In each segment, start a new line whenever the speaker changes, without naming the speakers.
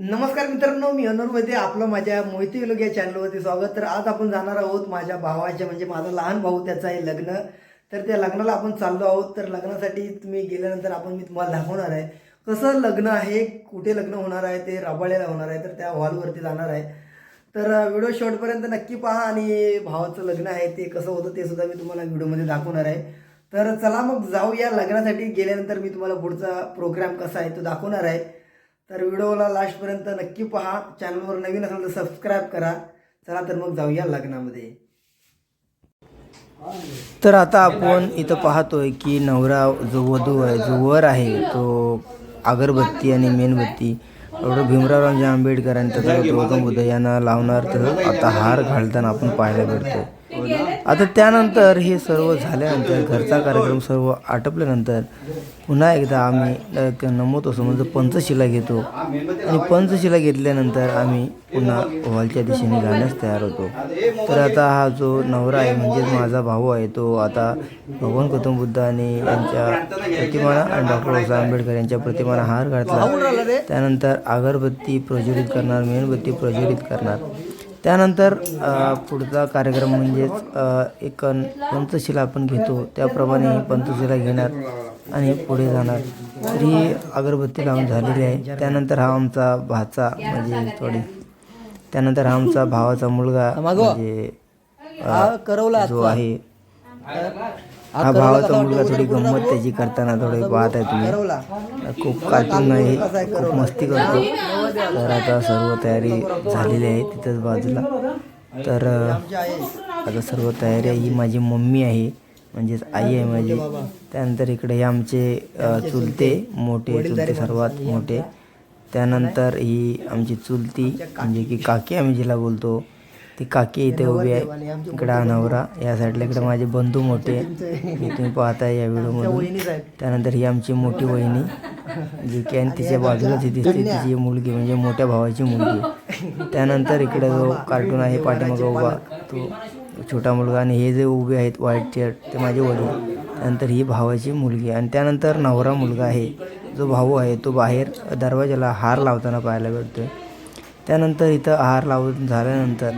नमस्कार मित्रांनो मी अनूरमध्ये आपलं माझ्या मोहिती लोक या चॅनलवरती स्वागत. तर आज आपण जाणार आहोत माझ्या भावाच्या म्हणजे माझा लहान भाऊ त्याचं आहे लग्न. तर त्या लग्नाला आपण चाललो आहोत. तर लग्नासाठी तुम्ही गेल्यानंतर आपण मी तुम्हाला दाखवणार आहे कसं लग्न आहे कुठे लग्न होणार आहे ते रबाळ्याला होणार आहे. तर त्या हॉलवरती जाणार आहे. तर व्हिडिओ शॉर्टपर्यंत नक्की पहा आणि भावाचं लग्न आहे ते कसं होतं ते सुद्धा मी तुम्हाला व्हिडिओमध्ये दाखवणार आहे. तर चला मग जाऊया लग्नासाठी. गेल्यानंतर मी तुम्हाला पुढचा प्रोग्राम कसा आहे तो दाखवणार आहे. तर व्हिडिओला लास्टपर्यंत नक्की पहा. चॅनलवर नवीन असेल तर सबस्क्राईब करा. चला तर मग जाऊया लग्नामध्ये. तर आता आपण इथं पाहतोय की नवरा जो वधू आहे जो वर आहे तो अगरबत्ती आणि मेणबत्ती डॉक्टर भीमरावरावजी आंबेडकर आणि त्याचा गौतम बुद्ध यांना लावणार तर आता हार घालताना आपण पाहायला भेटतो आता त्यानंतर हे सर्व झाल्यानंतर घरचा कार्यक्रम सर्व आटपल्यानंतर पुन्हा एकदा आम्ही एक नमवत असो म्हणजे पंचशिला घेतो. आणि पंचशिला घेतल्यानंतर आम्ही पुन्हा हॉलच्या दिशेने जाण्यास तयार होतो. तर आता हा जो नवरा आहे म्हणजेच माझा भाऊ आहे तो आता भगवान गौतम बुद्धाने यांच्या प्रतिमाना आणि डॉक्टर बाबासाहेब आंबेडकर यांच्या प्रतिमाना हार घातला. त्यानंतर अगरबत्ती प्रज्वलित करणार मेणबत्ती प्रज्वलित करणार. त्यानंतर पुढचा कार्यक्रम म्हणजेच एक पंचशिला आपण घेतो. त्याप्रमाणे ही पंचशिला घेणार आणि पुढे जाणार. तर ही अगरबत्ती लावून झालेली आहे. त्यानंतर हा आमचा भाचा म्हणजे थोडी त्यानंतर हा आमचा भावाचा मुलगा म्हणजे जो आहे. हा भावाचा मुलगा थोडी गंमत त्याची करताना थोडे पाहत आहे तुम्ही. खूप कार्टून आहे खूप मस्ती करतो. तर आता सर्व तयारी झालेली आहे तिथंच बाजूला. तर आता सर्व तयारी आहे. ही माझी मम्मी आहे म्हणजेच आई आहे माझी. त्यानंतर इकडे हे आमचे चुलते मोठे चुलते सर्वात मोठे. त्यानंतर ही आमची चुलती म्हणजे की काकी आम्ही जिला बोलतो. ती काकी इथे उभी आहे. इकडे नवरा. या साईडला इकडे माझे बंधू मोठे हे तुम्ही पाहताय या व्हिडिओमधून त्यानंतर ही आमची मोठी वहिनी जी की आणि तिच्या बाजूलाच ही दिसते तिची मुलगी म्हणजे मोठ्या भावाची मुलगी त्यानंतर इकडे जो कार्टून आहे पाठीमागं उभा तो छोटा मुलगा आणि हे जे उभे आहेत व्हाईट शर्ट ते माझे वडील. त्यानंतर ही भावाची मुलगी आणि त्यानंतर नवरा मुलगा आहे. जो भाऊ आहे तो बाहेर दरवाजाला हार लावताना पाहायला भेटतोय. त्यानंतर इथं हार लावून झाल्यानंतर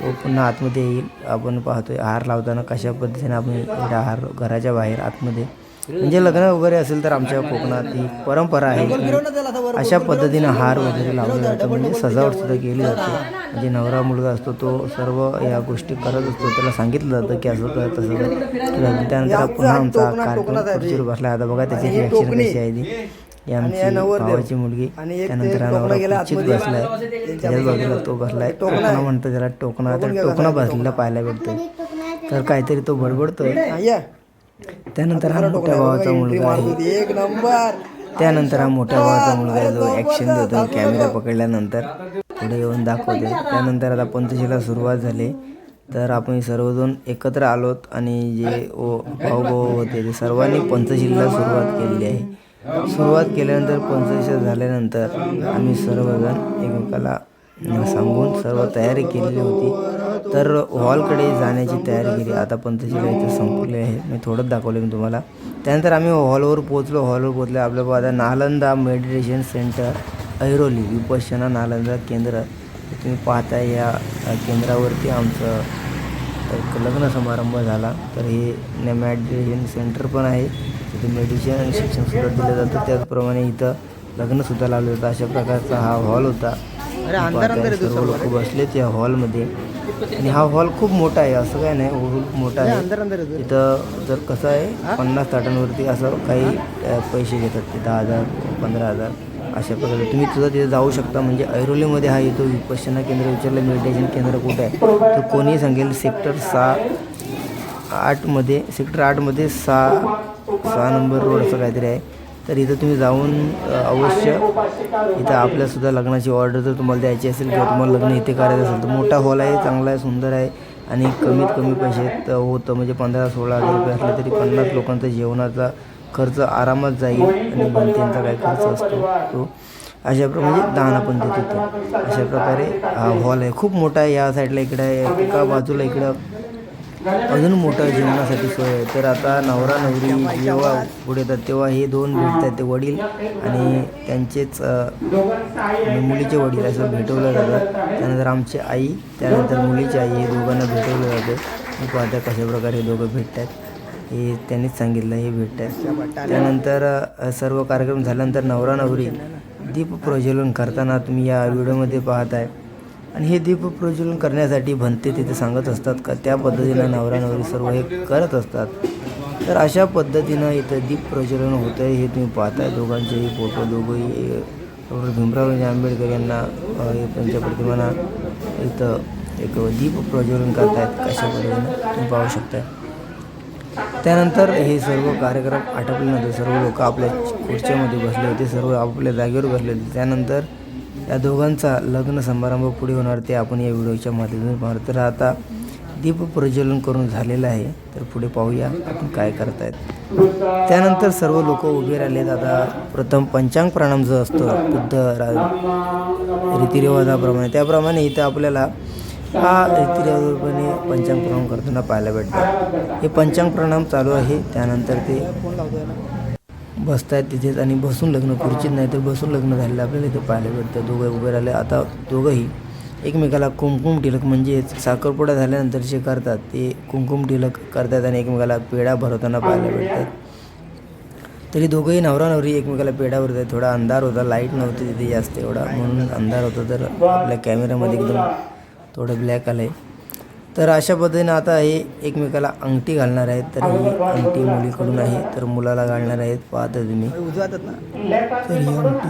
तो पुन्हा आतमध्ये येईल. आपण पाहतोय हार लावताना कशा पद्धतीने आपण इकडे हार घराच्या बाहेर आतमध्ये. म्हणजे लग्न वगैरे असेल तर आमच्या कोकणात ही परंपरा आहे की अशा पद्धतीने हार वगैरे लावले जातं म्हणजे सजावट सुद्धा केली जाते. म्हणजे नवरा मुलगा असतो तो सर्व या गोष्टी करत असतो. त्याला सांगितलं जातं की असं कर तसं कर. तर त्यानंतर पुन्हा आमचा कार्यक्रम खुर्चीवर बसला. आता बघा त्याची रिॲक्शन कशी आहे ती. ही आमची भावाची मुलगी त्यानंतर हा नवरा खुर्चीत बसलाय. त्याच्याच बाजूला तो बसलाय. टोकणा म्हणतो त्याला टोकणा तर टोकणा बसलेला पाहायला भेटतोय. तर काहीतरी तो बडबडतोय. त्यानंतर हा मोठ्या भावाचा मुलगा आहे.
एक नंबर.
त्यानंतर हा मोठ्या भावाचा मुलगा जो ॲक्शन देतो कॅमेरा पकडल्यानंतर. पुढे येऊन दाखवते त्यानंतर आता पंचशीला सुरुवात झाली. तर आपण सर्वजण एकत्र आलोत आणि जे ओ भाऊ भाऊ होते ते सर्वांनी पंचशीला सुरुवात केलेली आहे. सुरुवात केल्यानंतर पंचवीस झाल्यानंतर आम्ही सर्वजण एकमेकाला सांगून सर्व तयारी केलेली होती. तर हॉलकडे जाण्याची तयारी केली. आता पंचशीला इथं संपले आहे. मी थोडंच दाखवलं मी तुम्हाला. त्यानंतर आम्ही हॉलवर पोहोचलो. हॉलवर पोचलो आपल्या आता नालंदा मेडिटेशन सेंटर ऐरोली विपशना नालंदा केंद्र. तुम्ही पाहताय या केंद्रावरती आमचं लग्न समारंभ झाला. तर हे मेडिटेशन सेंटर पण आहे. तिथे मेडिटेशन आणि शिक्षणसुद्धा दिलं जातं. त्याचप्रमाणे इथं लग्नसुद्धा लावलं जातं अशा प्रकारचा हा हॉल होता. सर्व लोक बसलेत या हॉलमध्ये आणि हा हॉल खूप मोठा आहे. असं काय नाही. हॉल खूप मोठा आहे. इथं जर कसं आहे पन्नास ताटांवरती असं काही पैसे घेतात ते. दहा हजार पंधरा हजार अशा प्रकारे. तुम्ही सुद्धा तिथे जाऊ शकता. म्हणजे ऐरोलीमध्ये हा येतो विपश्यना केंद्र विचारलं मेडिटेशन केंद्र कुठे आहे? तर कोणी सांगेल सेक्टर सहा आठमध्ये सेक्टर आठमध्ये सहा सहा नंबर रोड असं काहीतरी आहे. तर इथं तुम्ही जाऊन अवश्य इथं आपल्यासुद्धा लग्नाची ऑर्डर जर तुम्हाला द्यायची असेल किंवा तुम्हाला लग्न इथे करायचं असेल तर मोठा हॉल आहे चांगला आहे सुंदर आहे आणि कमीत कमी पैशात होतं म्हणजे पंधरा सोळा हजार रुपये असले तरी पन्नास लोकांचा जेवणाचा खर्च आरामात जाईल आणि भंतींचा काय खर्च असतो तो. अशा प्र म्हणजे दान आपण देत होतो. अशा प्रकारे हा हॉल आहे. खूप मोठा आहे या साईडला इकडं आहे एका बाजूला इकडं अजून मोठं जेवणासाठी सोय आहे. तर आता नवरा नवरी जेव्हा पुढे येतात तेव्हा हे दोन भेटतात. ते वडील आणि त्यांचेच म्हणजे मुलीचे वडील असं भेटवलं जातं. त्यानंतर आमची आई त्यानंतर मुलीची आई हे दोघांना भेटवलं जातं. मी पाहता कशा प्रकारे हे दोघं भेटतात. हे त्यांनीच सांगितलं हे भेटतात. त्यानंतर सर्व कार्यक्रम झाल्यानंतर नवरा नवरी दीप प्रज्वलन करताना तुम्ही या व्हिडिओमध्ये पाहत आहे आणि हे दीप प्रज्वलन करण्यासाठी भंते तिथे सांगत असतात का? त्या पद्धतीनं नवरा नवरी सर्व हे करत असतात. तर अशा पद्धतीनं इथं दीप प्रज्वलन होतं आहे हे तुम्ही पाहताय. दोघांचेही फोटो दोघंही डॉक्टर भीमराव आंबेडकर यांना हे त्यांच्या प्रतिमांना इथं एक दीप प्रज्वलन करतायत कशा पद्धतीनं तुम्ही पाहू शकता त्यानंतर हे सर्व कार्यक्रम आटपल्यानंतर सर्व लोक आपल्या खुर्च्यामध्ये बसले होते सर्व आपल्या जागेवर बसले होते. त्यानंतर या दोघांचा लग्न समारंभ पुढे होणार ते आपण या व्हिडिओच्या माध्यमातून पाहणार. तर आता दीप प्रज्वलन करून झालेलं आहे तर पुढे पाहूया आपण काय करतायत. त्यानंतर सर्व लोक उभे राहिलेत. आता प्रथम पंचांग प्रणाम जो असतो बुद्ध राज रीतिरिवाजाप्रमाणे. त्याप्रमाणे इथं आपल्याला हा रीतिरिवाजाप्रमाणे पंचांग प्रणाम करताना पाहायला भेटतात. हे पंचांग प्रणाम चालू आहे. त्यानंतर ते बसतायत तिथेच आणि बसून लग्न खुर्चीत नाही तर बसून लग्न झालेलं आपल्याला इथं पाहायला भेटतं. दोघं उभे राहिले. आता दोघंही एकमेकाला कुमकुम टिलक म्हणजेच साखरपुडा झाल्यानंतर जे करतात ते कुमकुम टिलक करतात आणि एकमेकाला पेढा भरवताना पाहायला भेटतात. तरी दोघंही नवरा नवरी एकमेकाला पेढा भरतात थोडा अंधार होता. लाइट नव्हती तिथे जास्त एवढा. म्हणून अंधार होता तर आपल्या कॅमेऱ्यामध्ये एकदम थोडं ब्लॅक आलं आहे तर अशा पद्धतीनं आता हे एकमेकाला अंगठी घालणार आहेत तर ही अंगठी मुलीकडून आहे तर मुलाला घालणार आहेत. पाहता तुम्ही. तर ही अंगठी.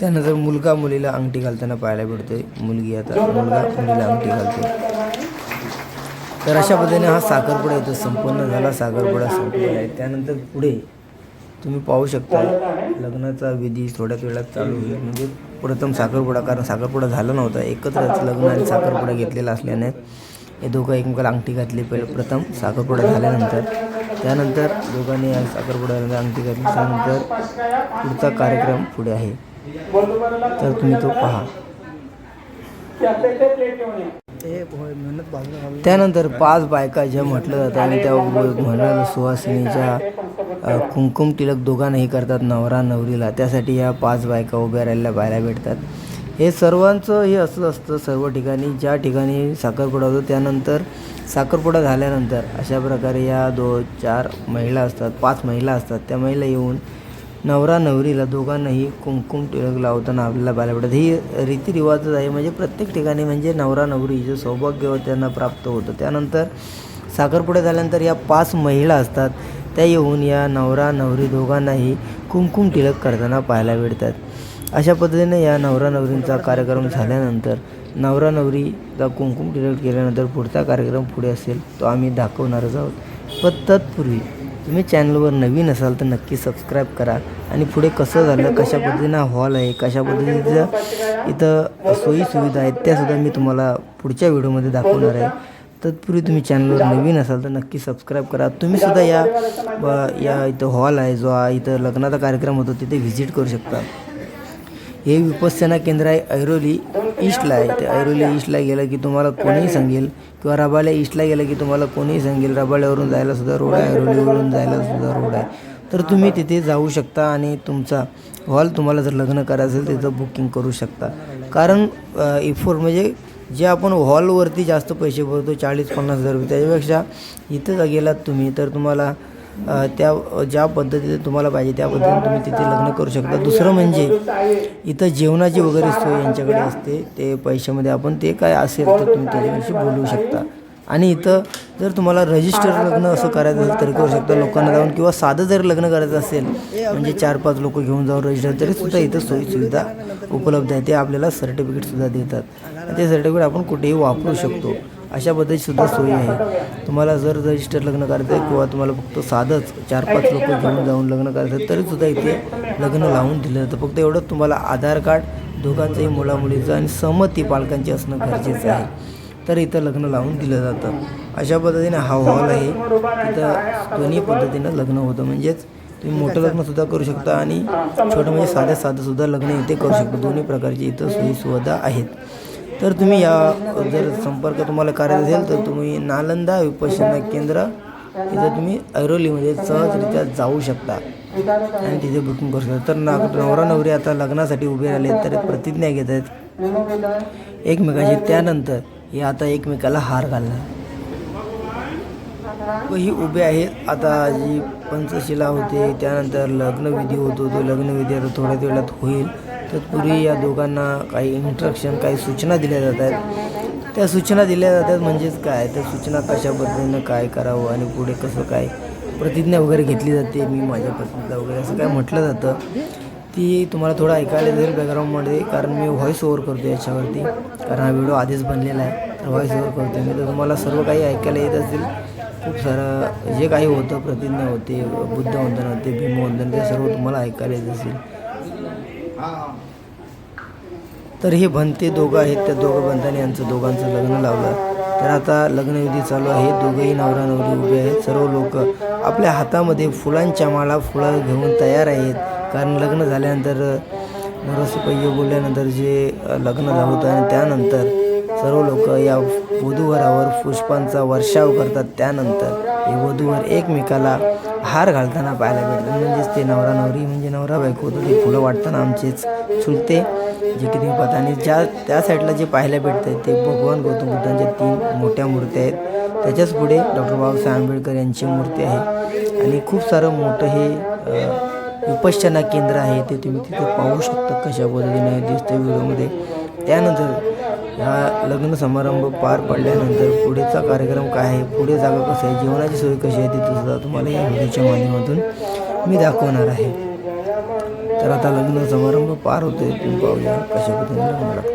त्यानंतर मुलगा मुलीला अंगठी घालताना पाहायला भेटतोय मुलगी आता मुलगा मुलीला अंगठी घालतो तर अशा पद्धतीने हा साखरपुडा इथं संपन्न झाला. साखरपुडा संपलेला आहे. त्यानंतर पुढे तुम्ही पाहू शकता. लग्नाचा विधी थोड्याच वेळात चालू होईल. म्हणजे प्रथम साखरपुडा कारण साखरपुडा झाला नव्हता. एकत्रच लग्न आणि साखरपुडा घेतलेला असल्याने हे दोघं एकमेकाला अंगठी घातली. पहिले प्रथम साखरपुडा झाल्यानंतर त्यानंतर दोघांनी या साखरपुडा झाल्यानंतर अंगठी घातली. त्यानंतर पुढचा कार्यक्रम पुढे आहे. तर तुम्ही तो पहा. त्यानंतर पाच बायका ज्या म्हटलं जातं आणि त्या म्हणाल सुहासिनीच्या कुंकुम टिलक दोघांनाही करतात नवरा नवरीला. त्यासाठी या पाच बायका उभ्या राहिल्या पाहायला भेटतात. हे सर्वांचं हे असं असतं सर्व ठिकाणी. ज्या ठिकाणी साखरपुडा होतो त्यानंतर साखरपुडा झाल्यानंतर अशा प्रकारे या दो चार महिला असतात पाच महिला असतात. त्या महिला येऊन नवरा नवरीला दोघांनाही कुंकुम टिळक लावताना आपल्याला पाहायला भेटत ही रीतिरिवाजच आहे. म्हणजे प्रत्येक ठिकाणी म्हणजे नवरा नवरी जे सौभाग्य त्यांना प्राप्त होतं. त्यानंतर साखरपुडा झाल्यानंतर या पाच महिला असतात. त्या येऊन या नवरा नवरी दोघांनाही कुंकुम टिळक करताना पाहायला भेटतात अशा पद्धतीने या नवरा नवरींचा कार्यक्रम झाल्यानंतर नवरा नवरीचा कुंकुम टिळक केल्यानंतर पुढचा कार्यक्रम पुढे असेल तो आम्ही दाखवणारच आहोत. पण तत्पूर्वी तुम्ही चॅनलवर नवीन असाल तर नक्की सबस्क्राईब करा. आणि पुढे कसं झालं कशा पद्धतीनं हॉल आहे कशा पद्धतीचं इथं सोयीसुविधा आहेत त्यासुद्धा मी तुम्हाला पुढच्या व्हिडिओमध्ये दाखवणार आहे. तत्पूर्वी तुम्ही चॅनलवर नवीन असाल तर नक्की सबस्क्राईब करा. तुम्हीसुद्धा या या इथं हॉल आहे जो इथं लग्नाचा कार्यक्रम होतो तिथे व्हिजिट करू शकता. हे विपස්සना केंद्र आहे ऐरोली ईस्टला आहे. ते ऐरोली ईस्टला गेलं की तुम्हाला कोणीही सांगेल किंवा रबाळ्या ईस्टला गेलं की तुम्हाला कोणीही सांगेल रबाळ्यावरून जायला सुद्धा रोड आहे ऐरोलीवरून जायला सुद्धा रोड आहे. तर तुम्ही तिथे जाऊ शकता आणि तुमचा हॉल तुम्हाला जर लग्न करायचं असेल तिथं बुकिंग करू शकता. कारण इफोर म्हणजे जे आपण हॉलवरती जास्त पैसे भरतो चाळीस पन्नास हजार रुपये त्याच्यापेक्षा इथं गेलात तुम्ही तर तुम्हाला त्या ज्या पद्धतीने तुम्हाला पाहिजे त्या पद्धतीने तुम्ही तिथे लग्न करू शकता. दुसरं म्हणजे इथं जेवणाची वगैरे सोय यांच्याकडे असते. ते पैशामध्ये आपण ते काय असेल तर तुम्ही त्याच्याविषयी बोलू शकता. आणि इथं जर तुम्हाला रजिस्टर लग्न असं करायचं असेल तरी करू शकता. लोकांना जाऊन किंवा साधं जर लग्न करायचं असेल म्हणजे चार पाच लोक घेऊन जाऊन रजिस्टर तरी सुद्धा इथं सोयीसुविधा उपलब्ध आहे. ते आपल्याला सर्टिफिकेटसुद्धा देतात. ते सर्टिफिकेट आपण कुठेही वापरू शकतो. अशा पद्धतीची सुद्धा सोयी आहे. तुम्हाला जर रजिस्टर लग्न करायचं आहे किंवा तुम्हाला फक्त साधंच चार पाच लोक घेऊन जाऊन लग्न करायचं तरी सुद्धा इथे लग्न लावून दिलं जातं. फक्त एवढंच तुम्हाला आधार कार्ड दोघांचंही मुलामुलीचं आणि सहमती पालकांची असणं गरजेचं आहे. तर इथं लग्न लावून दिलं जातं. अशा पद्धतीने हा हॉल आहे. तिथं दोन्ही पद्धतीनं लग्न होतं. म्हणजेच तुम्ही मोठं लग्नसुद्धा करू शकता आणि छोटं म्हणजे साधं साधंसुद्धा लग्न इथे करू शकता. दोन्ही प्रकारची इथं सोयी सुविधा आहेत. तर तुम्ही या जर संपर्क तुम्हाला करायचा असेल तर तुम्ही नालंदा विपश्यना केंद्र इथं तुम्ही ऐरोलीमध्ये सहजरित्या जाऊ शकता आणि तिथे बुकिंग करू शकता. तर ना नवरा नवरी आता लग्नासाठी उभे राहिले तर प्रतिज्ञा घेत आहेत. एकमेकाची त्यानंतर हे आता एकमेकाला हार घालणार. व ही उभे आहेत आता जी पंचशिला होते त्यानंतर लग्नविधी होतो तो लग्नविधी आता थोड्याच वेळात होईल. तत्पूर्वी या दोघांना काही इन्स्ट्रक्शन काही सूचना दिल्या जात आहेत. त्या सूचना दिल्या जातात म्हणजेच काय? त्या सूचना कशा पद्धतीनं काय करावं आणि पुढे कसं काय प्रतिज्ञा वगैरे घेतली जाते? मी माझ्या पत्नीला वगैरे असं काय म्हटलं जातं. ती तुम्हाला थोडं ऐकायला जाईल बॅकग्राऊंडमध्ये कारण मी व्हॉईस ओव्हर करतो याच्यावरती. कारण हा व्हिडिओ आधीच बनलेला आहे. तर व्हॉईस ओव्हर करतो मी. तर तुम्हाला सर्व काही ऐकायला येत असेल. खूप सारं जे काही होतं प्रतिज्ञा होते बुद्धवंदन होते भीमवंदन ते सर्व तुम्हाला ऐकायला येत असेल. तर हे बनते दोघं आहेत त्या दोघं बंधाने यांचं दोघांचं लग्न लावलं. तर आता लग्नविधी चालू आहे दोघंही नवरा नवरी उभे आहेत सर्व लोक आपल्या हातामध्ये फुलांच्या माळा फुलं घेऊन तयार आहेत. कारण लग्न झाल्यानंतर नरसी बोलल्यानंतर जे लग्न लग्न होतं आणि त्यानंतर सर्व लोक या वधूवरावर पुष्पांचा वर्षाव करतात त्यानंतर. हे वधूवर एकमेकाला हार घालताना पाहायला भेटतात. म्हणजेच ते नवरा नवरी म्हणजे नवरा बायको होतं ते फुलं वाटताना आमचेच चुलते जे की तुम्ही पाहता आणि ज्या त्या साईडला जे पाहायला भेटतं ते भगवान गौतम बुद्धांच्या तीन मोठ्या मूर्त्या आहेत. त्याच्याच पुढे डॉक्टर बाबासाहेब आंबेडकर यांची मूर्ती आहे. आणि खूप सारं मोठं हे अ, केंद्र आहे. ते तुम्ही तिथे पाहू शकता कशा पद्धतीने दिसतं व्हिडिओमध्ये. त्यानंतर हा लग्न समारंभ पार पडल्यानंतर पुढेचा कार्यक्रम काय आहे? पुढे जागा कसं आहे? जेवणाची सोय कशी आहे? ती सुद्धा तुम्हाला या व्हिडिओच्या माध्यमातून मी दाखवणार आहे. तर आता लग्न समारंभ पार होतोय. तुम्ही पाहूया कशा पद्धतीने लग्न लागतं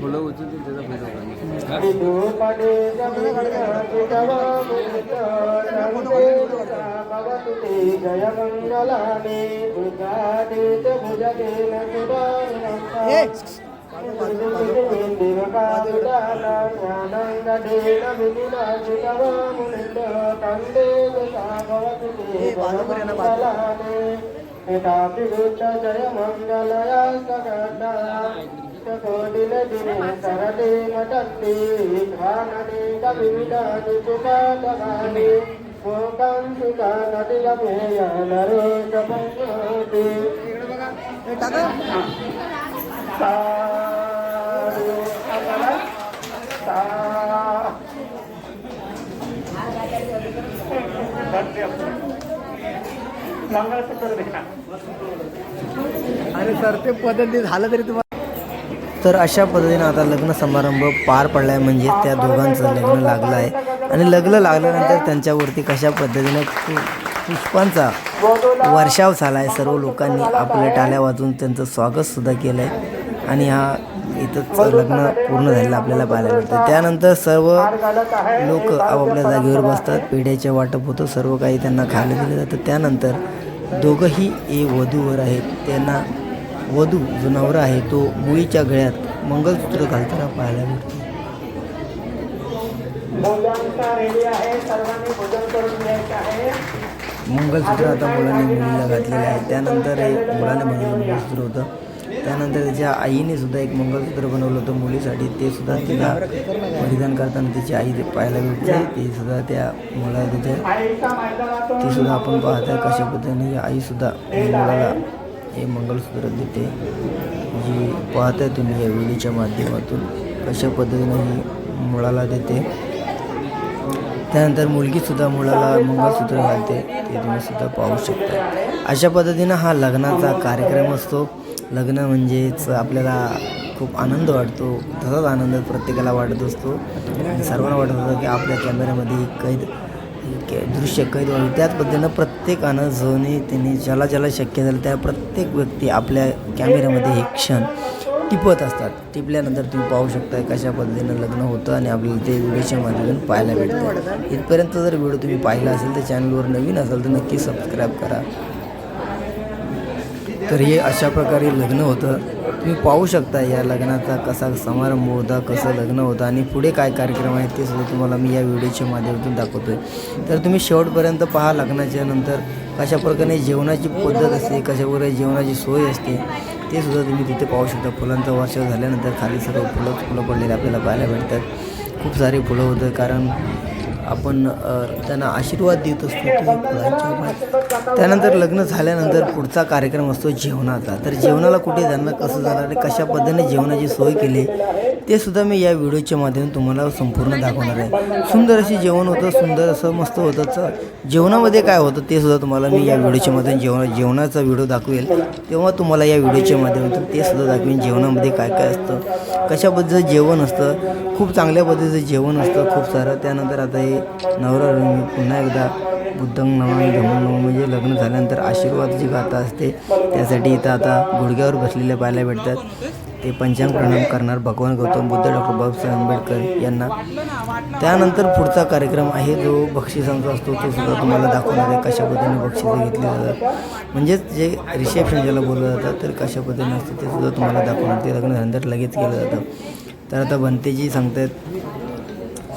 జయమంగళాని భుజాదీత భుజగేన సుభానం జయ మంగళయా సగణ कोटिल दिने सरदे मटन्ति ध्यानने कविदानि सुपादगानि मोकं सुखानति लभेय नरो सपङ्गोति साधु। अमर सा मंगळसूत्र देखा
आणि सर ते पद्धती झालं तरी तुम्हाला
तर अशा पद्धतीनं आता लग्न समारंभ पार पडला आहे म्हणजे त्या दोघांचं लग्न लागलं आहे. आणि लग्न लागल्यानंतर त्यांच्यावरती कशा पद्धतीनं पुष्पांचा वर्षाव झाला आहे सर्व लोकांनी आपल्या टाल्या वाजून त्यांचं स्वागतसुद्धा केलं आहे आणि हा इथंच लग्न पूर्ण झालेलं आपल्याला पाहायला मिळतं त्यानंतर सर्व लोक आपापल्या जागेवर बसतात पेढ्याचे वाटप होतं सर्व काही त्यांना खायला दिलं जातं. त्यानंतर दोघंही ए वधूवर आहेत. त्यांना वधू जो नवरा आहे तो मुळीच्या गळ्यात मंगलसूत्र घालताना पाहायला मिळतो. मंगलसूत्र आता मुलांनी मुलीला घातलेलं आहे. त्यानंतर हे मुलाने बनवलेलं मंगलसूत्र होतं. त्यानंतर त्याच्या आईने सुद्धा एक मंगळसूत्र बनवलं होतं मुलीसाठी ते सुद्धा तिला परिधान करताना तिची आई ते पाहायला भेटते. ते सुद्धा त्या मुलाला तिथे ते सुद्धा आपण पाहताय कशा पद्धतीने आई सुद्धा मुलाला हे मंगळसूत्र देते. जी पाहताय तुम्ही या व्हिडिओच्या माध्यमातून कशा पद्धतीने ही मुळाला देते. त्यानंतर मुलगीसुद्धा मुलाला मंगळसूत्र घालते. ते तुम्ही सुद्धा पाहू शकता. अशा पद्धतीनं हा लग्नाचा कार्यक्रम असतो. लग्न म्हणजेच आपल्याला खूप आनंद वाटतो. तसाच आनंद प्रत्येकाला वाटत असतो. आणि सर्वांना वाटत होतं की आपल्या कॅमेऱ्यामध्ये कैद दृश्य कैद व्हावी त्याच पद्धतीनं प्रत्येकानं जोने त्यांनी ज्याला ज्याला शक्य झालं त्या प्रत्येक व्यक्ती आपल्या कॅमेऱ्यामध्ये हे क्षण टिपत असतात. टिपल्यानंतर तुम्ही पाहू शकता कशा पद्धतीनं लग्न होतं आणि आपल्याला ते व्हिडिओच्या माध्यमातून पाहायला भेटतं इथपर्यंत जर व्हिडिओ तुम्ही पाहिला असेल तर चॅनलवर नवीन असेल तर नक्की सबस्क्राईब करा. तर हे अशा प्रकारे लग्न होतं. तुम्ही पाहू शकता या लग्नाचा कसा समारंभ होता कसं लग्न होतं आणि पुढे काय कार्यक्रम आहेत ते सुद्धा तुम्हाला मी या व्हिडिओच्या माध्यमातून दाखवतो आहे तर तुम्ही शेवटपर्यंत पहा लग्नाच्या नंतर कशा प्रकारे जेवणाची पद्धत असते कशाप्रकारे जेवणाची सोय असते ते सुद्धा तुम्ही तिथे पाहू शकता. फुलांचा वर्ष झाल्यानंतर खाली सर्व फुलं फुलं पडलेले आपल्याला पाहायला भेटतात. खूप सारे फुलं होतं कारण आपण त्यांना आशीर्वाद देत असतो फुलांच्या त्यानंतर लग्न झाल्यानंतर पुढचा कार्यक्रम असतो जेवणाचा. तर जेवणाला कुठे जाणं कसं जाणार आणि कशा पद्धतीने जेवणाची सोय केली ते सुद्धा मी या व्हिडिओच्या माध्यमातून तुम्हाला संपूर्ण दाखवणार आहे. सुंदर अशी जेवण होतं सुंदर असं मस्त होतं. जेवणामध्ये काय होतं ते सुद्धा तुम्हाला मी या व्हिडिओच्या माध्यमातून जेवण जेवणाचा व्हिडिओ दाखवेल. तेव्हा तुम्हाला या व्हिडिओच्या माध्यमातून ते सुद्धा दाखवेन जेवणामध्ये काय काय असतं कशा पद्धतीचं जेवण असतं खूप चांगल्या पद्धतीचं जेवण असतं खूप सारं. त्यानंतर आता हे नवरा रंगी पुन्हा एकदा बुद्धंग नवमी धम्मं नवमी म्हणजे लग्न झाल्यानंतर आशीर्वाद जी गाथा असते. त्यासाठी इथं आता गुडघ्यावर बसलेल्या पाहायला भेटतात. ते पंचांग प्रणाम करणार भगवान गौतम बुद्ध डॉक्टर बाबासाहेब आंबेडकर यांना. त्यानंतर पुढचा कार्यक्रम आहे जो बक्षिसांचा असतो. तो सुद्धा तुम्हाला दाखवणार आहे कशा पद्धतीने बक्षिसं घेतली जातात. म्हणजेच जे रिसेप्शन ज्याला बोललं जातं तर कशा पद्धतीने असतं ते सुद्धा तुम्हाला दाखवणार. ते लग्न झाल्यानंतर लगेच केलं जातं. तर आता बनतेजी सांगतात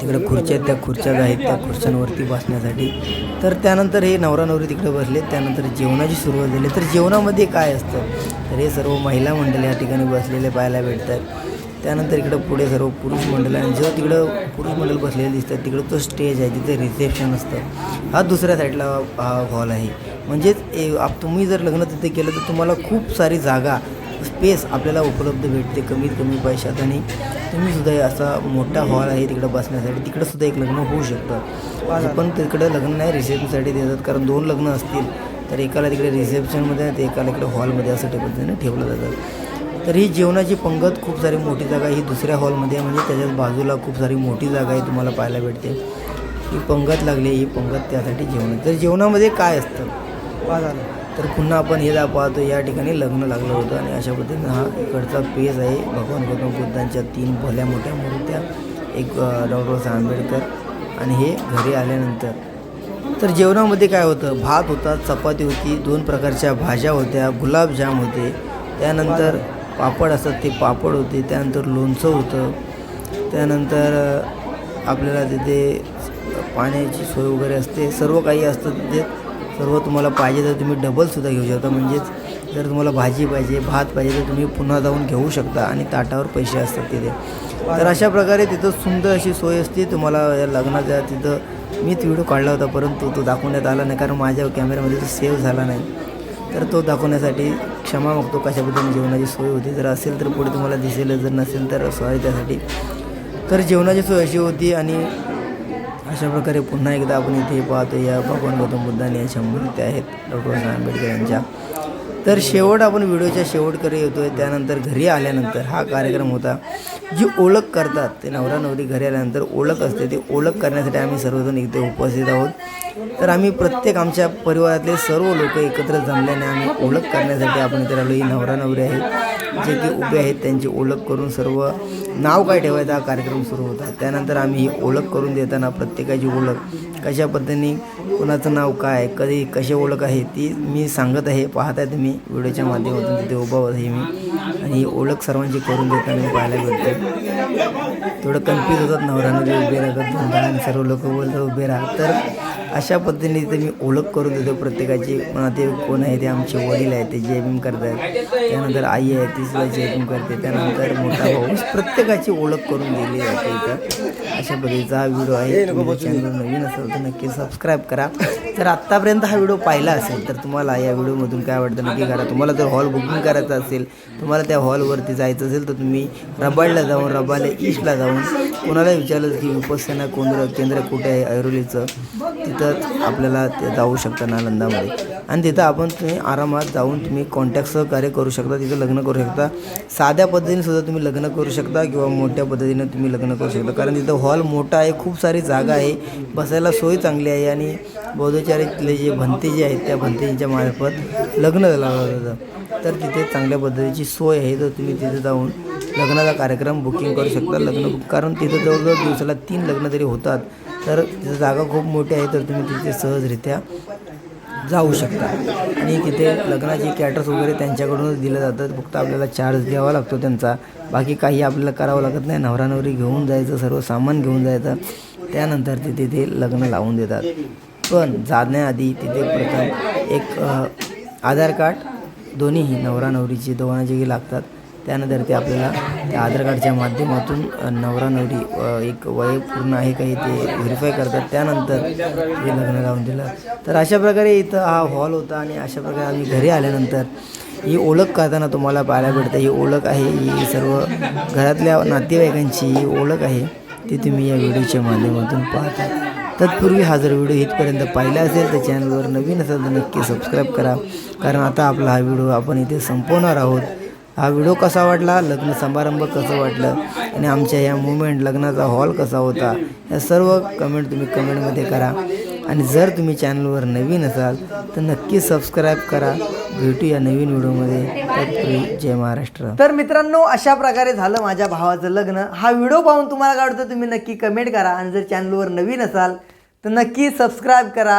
तिकडे खुर्च्या आहेत त्या खुर्च्या आहेत त्या खुर्च्यांवरती बसण्यासाठी. तर त्यानंतर हे नवरा नवरी तिकडे बसले त्यानंतर जेवणाची सुरुवात झाली. तर जेवणामध्ये काय असतं? तर हे सर्व महिला मंडळ या ठिकाणी बसलेले पाहायला भेटतात. त्यानंतर इकडं पुढे सर्व पुरुष मंडळ आणि जेव्हा तिकडं पुरुष मंडळ बसलेले दिसतात तिकडं तो स्टेज आहे तिथे रिसेप्शन असतं. हा दुसऱ्या साईडला हा हॉल आहे. म्हणजेच ए- आप तुम्ही जर लग्न तिथे केलं तर तुम्हाला खूप सारी जागा स्पेस आपल्याला उपलब्ध भेटते कमीत कमी पैशात आणि तुम्ही सुद्धा असा मोठा हॉल आहे तिकडं बसण्यासाठी. तिकडं सुद्धा एक लग्न होऊ शकतं. पण तिकडं लग्न नाही रिसेप्शनसाठी देतात कारण दोन लग्न असतील. तर एकाला तिकडे रिसेप्शनमध्ये आणि एकाला इकडे हॉलमध्ये असं पद्धतीने ठेवलं जातं. तर ही जेवणाची पंगत खूप सारी मोठी जागा ही दुसऱ्या हॉलमध्ये आहे. म्हणजे त्याच्याच बाजूला खूप सारी मोठी जागा आहे तुम्हाला पाहायला भेटते. ही पंगत लागली ही पंगत त्यासाठी जेवण तर जेवणामध्ये काय असतं? झालं तर पुन्हा आपण हे पाहतो या ठिकाणी लग्न लागलं होतं आणि अशा पद्धतीनं हा इकडचा पेज आहे. भगवान गौतम बुद्धांच्या तीन भल्या मोठ्या मूर्त्या एक डॉक्टर बाबासाहेब आंबेडकर आणि हे घरी आल्यानंतर. तर जेवणामध्ये काय होतं? भात होता चपाती होती दोन प्रकारच्या भाज्या होत्या गुलाबजाम होते. त्यानंतर पापड असतात ते पापड होते. त्यानंतर लोणचं होतं. त्यानंतर आपल्याला तिथे पाण्याची सोय वगैरे असते. सर्व काही असतं तिथे. सर्व तुम्हाला पाहिजे तर तुम्ही डबलसुद्धा घेऊ शकता. म्हणजेच जर तुम्हाला भाजी पाहिजे भात पाहिजे तर तुम्ही पुन्हा जाऊन घेऊ शकता आणि ताटावर पैसे असतात तिथे. तर अशा प्रकारे तिथं सुंदर अशी सोय असते. तुम्हाला लग्नाचा लग्नाच्या तिथं मीच व्हिडिओ काढला होता परंतु तो दाखवण्यात आला नाही कारण माझ्या कॅमेऱ्यामध्ये तो सेव्ह झाला नाही. तर तो दाखवण्यासाठी क्षमा मागतो. कशा पद्धतीने जेवणाची सोय होती. जर असेल तर पुढे तुम्हाला दिसेल जर नसेल तर सॉरी त्यासाठी. तर जेवणाची सोय अशी होती आणि अशा प्रकारे पुन्हा एकदा आपण इथे पाहतो या भगवान गौतम बुद्धाने या शंभर आहेत डॉक्टर बाबासाहेब आंबेडकर यांच्या तर शेवट आपण व्हिडिओच्या शेवटकडे येतो आहे त्यानंतर घरी आल्यानंतर हा कार्यक्रम होता. जी ओळख करतात ते नवरा नवरी घरी आल्यानंतर ओळख असते ती ओळख करण्यासाठी आम्ही सर्वजण इथे उपस्थित आहोत. तर आम्ही प्रत्येक आमच्या परिवारातले सर्व लोक एकत्र जमल्याने आम्ही ओळख करण्यासाठी आपण इथे आलो. ही नवरा नवरी आहे. जे ते उभे आहेत त्यांची ओळख करून सर्व नाव काय ठेवायचा हा कार्यक्रम सुरू होता. त्यानंतर आम्ही ही ओळख करून देताना प्रत्येकाची ओळख कशा पद्धतीने कोणाचं नाव काय कधी कशी ओळख आहे ती मी सांगत आहे पाहताय तुम्ही व्हिडिओच्या माध्यमातून तिथे उभा आहे मी. आणि ही ओळख सर्वांची करून देताना मी पाहायला मिळते. थोडं कन्फ्यूज होतात नवरा उभे राहतात आणि सर्व लोक बोलतात उभे राहतात तर अशा पद्धतीने इथे मी ओळख करून देतो प्रत्येकाची. ते कोण आहे ते आमचे वडील आहेत ते जे एम करतात. त्यानंतर आई आहे ती सुद्धा जे एम करते. त्यानंतर मोठा भाऊ. प्रत्येकाची ओळख करून दिली जाते इथं. अशा पद्धतीचा हा व्हिडिओ आहे. चॅनल नवीन असेल तर नक्की सबस्क्राईब करा. जर आत्तापर्यंत हा व्हिडिओ पाहिला असेल तर तुम्हाला या व्हिडिओमधून काय वाटतं नक्की करा. तुम्हाला जर हॉल बुकिंग करायचं असेल तुम्हाला त्या हॉलवरती जायचं असेल तर तुम्ही रबाडला जाऊन रबाले ईस्टला जाऊन कोणाला विचारलं की विपස්සना केंद्र केंद्र कुठे आहे ऐरोलीचं? तिथं आपल्याला ते जाऊ शकता नालंदामध्ये आणि तिथं आपण तुम्ही आरामात जाऊन तुम्ही कॉन्टॅक्ट सहकार्य करू शकता तिथं लग्न करू शकता. साध्या पद्धतीने सुद्धा तुम्ही लग्न करू शकता किंवा मोठ्या पद्धतीने तुम्ही लग्न करू शकता. कारण तिथं हॉल मोठा आहे खूप सारी जागा आहे बसायला सोय चांगली आहे आणि बौद्धचारीतले जे भंते जे आहेत त्या भंतींच्या मार्फत लग्न लावलं जातं. तर तिथे चांगल्या पद्धतीची सोय आहे तर तुम्ही तिथे जाऊन लग्नाचा कार्यक्रम बुकिंग करू शकता लग्न कारण तिथं जवळजवळ दिवसाला तीन लग्न तरी होतात तर तिथं जागा खूप मोठी आहे तर तुम्ही तिथे सहजरित्या जाऊ शकता. आणि तिथे लग्नाचे कॅटर्स वगैरे त्यांच्याकडूनच दिलं जातं फक्त आपल्याला चार्ज द्यावा लागतो त्यांचा. बाकी काही आपल्याला करावं लागत नाही नवरा नवरी घेऊन जायचं सर्व सामान घेऊन जायचं त्यानंतर तिथे ते लग्न लावून देतात. पण जाण्याआधी तिथे प्रथम एक आधार कार्ड दोन्हीही नवरा नवरीचे दोघांचेही लागतात. त्यानंतर ते आपल्याला त्या आधार कार्डच्या माध्यमातून नवरा नवरी एक वय पूर्ण आहे का हे ते व्हेरीफाय करतात. त्यानंतर हे लग्न लावून दिलं. तर अशा प्रकारे इथं हा हॉल होता आणि अशा प्रकारे आम्ही घरी आल्यानंतर ही ओळख करताना तुम्हाला पाहायला भेटतं. ही ओळख आहे ही सर्व घरातल्या नातेवाईकांची ही ओळख आहे. ती तुम्ही या व्हिडिओच्या माध्यमातून पाहता. तत्पूर्वी हा जर व्हिडिओ इथपर्यंत पाहिला असेल तर चॅनलवर नवीन असेल तर नक्की सबस्क्राईब करा. कारण आता आपला हा व्हिडिओ आपण इथे संपवणार आहोत. हा व्हिडिओ कसा वाटला? लग्न समारंभ कसं वाटलं? आणि आमच्या या मुवमेंट लग्नाचा हॉल कसा होता? या सर्व कमेंट तुम्ही कमेंटमध्ये करा. आणि जर तुम्ही चॅनलवर नवीन असाल तर नक्की सबस्क्राईब करा. भेटू या नवीन व्हिडिओमध्ये जय महाराष्ट्र.
तर मित्रांनो अशा प्रकारे झालं माझ्या भावाचं लग्न. हा व्हिडिओ पाहून तुम्हाला काय वाटतं? तुम्ही नक्की कमेंट करा. आणि जर चॅनलवर नवीन असाल तर नक्की सबस्क्राईब करा.